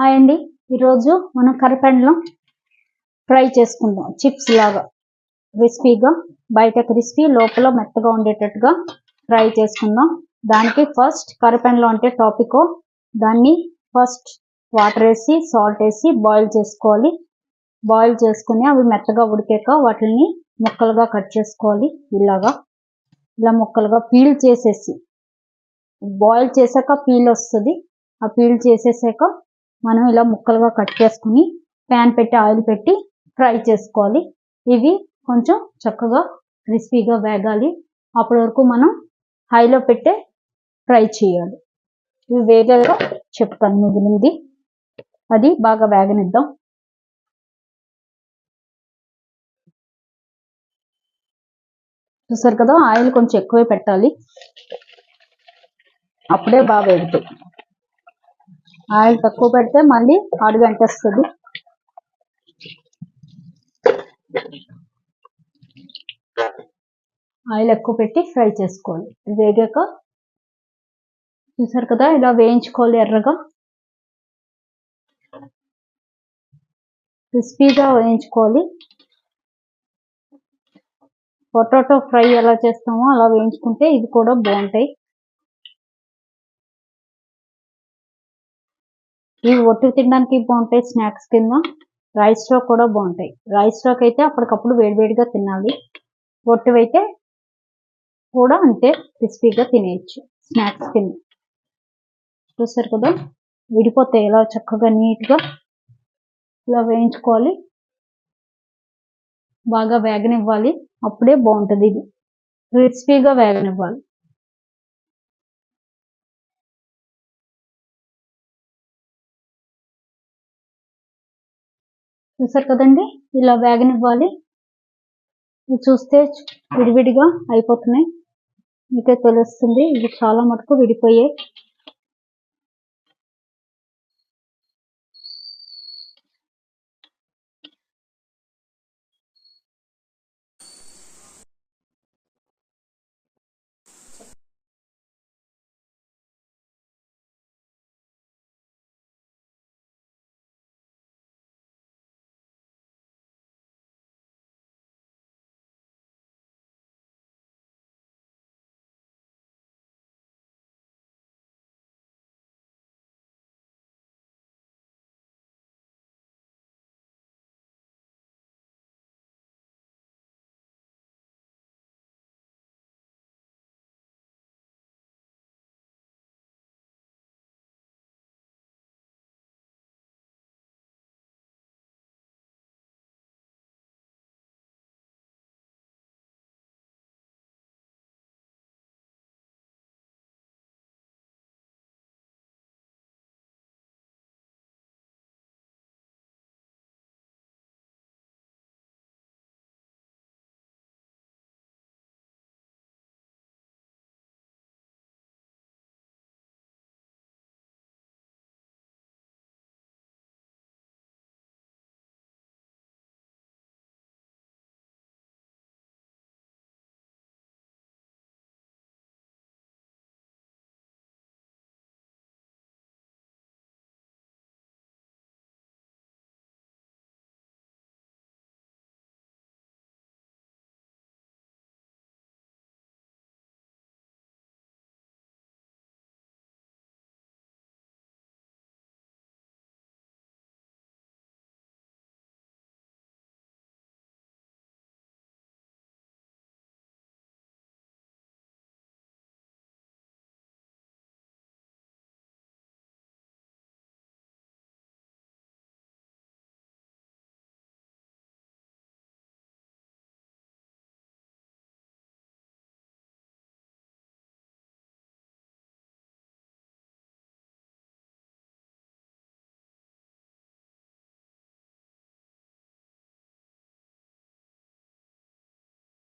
Hi అండి ఈరోజు మనం కరిపెండలం ఫ్రై చేసుకుందాం. చిప్స్ లాగా క్రిస్పీగా బయట క్రిస్పీ లోపల మెత్తగా ఉండేటట్టుగా ఫ్రై చేసుకుందాం. దానికి ఫస్ట్ కరిపెండలం అంటే టాపికో దాన్ని ఫస్ట్ వాటర్ వేసి సాల్ట్ వేసి బాయిల్ చేసుకోవాలి. బాయిల్ చేసుకుని అవి మెత్తగా ఉడికాక వాటిని ముక్కలుగా కట్ చేసుకోవాలి. ఇలాగా ఇలా ముక్కలుగా పీల్ చేసేసి బాయిల్ చేశాక పీల్ వస్తుంది. ఆ పీల్ చేసేసాక మనం ఇలా ముక్కలుగా కట్ చేసుకుని ప్యాన్ పెట్టి ఆయిల్ పెట్టి ఫ్రై చేసుకోవాలి. ఇవి కొంచెం చక్కగా క్రిస్పీగా వేగాలి. అప్పటి వరకు మనం హైలో పెట్టే ఫ్రై చేయాలి. ఇవి వేగాక చెప్తాను మిగిలింది అది బాగా వేగనిద్దాం. చూసారు కదా ఆయిల్ కొంచెం ఎక్కువే పెట్టాలి. అప్పుడే బాగా వేగుతాయి. ఆయిల్ తక్కువ పెడితే మళ్ళీ అడుగు అంటేస్తుంది ఆయిల్ ఎక్కువ పెట్టి ఫ్రై చేసుకోవాలి. వేగాక చూసారు కదా ఇలా వేయించుకోవాలి ఎర్రగా. క్రిస్పీగా వేయించుకోవాలి. పొటాటో ఫ్రై ఎలా చేస్తామో అలా వేయించుకుంటే ఇవి కూడా బాగుంటాయి. ఇవి ఒట్టు తినడానికి బాగుంటాయి స్నాక్స్ కింద. రైస్లో కూడా బాగుంటాయి. రైస్లోకి అయితే అప్పటికప్పుడు వేడివేడిగా తినాలి. ఒట్టివైతే కూడా అంతే క్రిస్పీగా తినేయచ్చు స్నాక్స్ కింద. చూసారు కదా? విడిపోతాయి ఇలా చక్కగా నీట్గా. ఇలా వేయించుకోవాలి. బాగా వేగనివ్వాలి. అప్పుడే బాగుంటుంది ఇది. క్రిస్పీగా వేగనివ్వాలి. చూసారు కదండి? ఇలా వేగనివ్వాలి ఇవి చూస్తే విడివిడిగా అయిపోతున్నాయి. మీకే తెలుస్తుంది. ఇవి చాలా మటుకు విడిపోయాయి.